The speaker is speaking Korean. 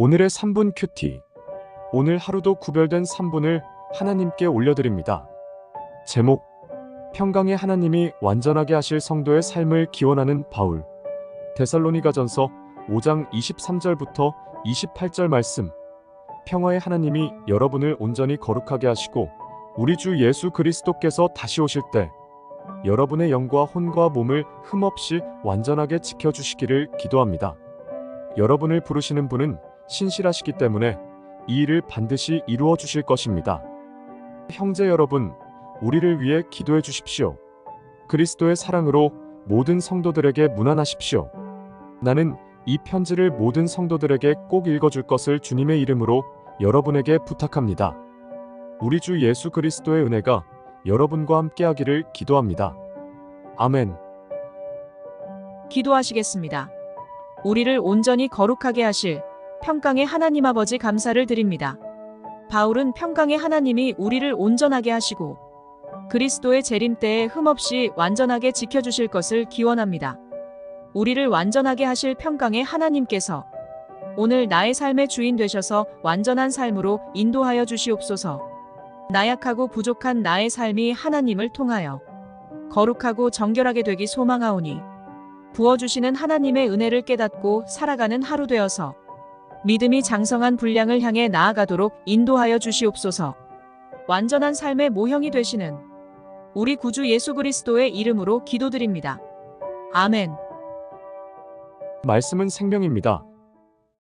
오늘의 3분 큐티. 오늘 하루도 구별된 3분을 하나님께 올려드립니다. 제목 평강의 하나님이 완전하게 하실 성도의 삶을 기원하는 바울. 데살로니가전서 5장 23절부터 28절 말씀. 평화의 하나님이 여러분을 온전히 거룩하게 하시고 우리 주 예수 그리스도께서 다시 오실 때 여러분의 영과 혼과 몸을 흠없이 완전하게 지켜 주시기를 기도합니다. 여러분을 부르시는 분은 신실하시기 때문에 이 일을 반드시 이루어 주실 것입니다. 형제 여러분, 우리를 위해 기도해 주십시오. 그리스도의 사랑으로 모든 성도들에게 문안하십시오. 나는 이 편지를 모든 성도들에게 꼭 읽어줄 것을 주님의 이름으로 여러분에게 부탁합니다. 우리 주 예수 그리스도의 은혜가 여러분과 함께하기를 기도합니다. 아멘. 기도하시겠습니다. 우리를 온전히 거룩하게 하실 평강의 하나님 아버지 감사를 드립니다. 바울은 평강의 하나님이 우리를 온전하게 하시고 그리스도의 재림 때에 흠없이 완전하게 지켜주실 것을 기원합니다. 우리를 완전하게 하실 평강의 하나님께서 오늘 나의 삶의 주인 되셔서 완전한 삶으로 인도하여 주시옵소서. 나약하고 부족한 나의 삶이 하나님을 통하여 거룩하고 정결하게 되기 소망하오니 부어주시는 하나님의 은혜를 깨닫고 살아가는 하루 되어서 믿음이 장성한 분량을 향해 나아가도록 인도하여 주시옵소서. 완전한 삶의 모형이 되시는 우리 구주 예수 그리스도의 이름으로 기도드립니다. 아멘. 말씀은 생명입니다.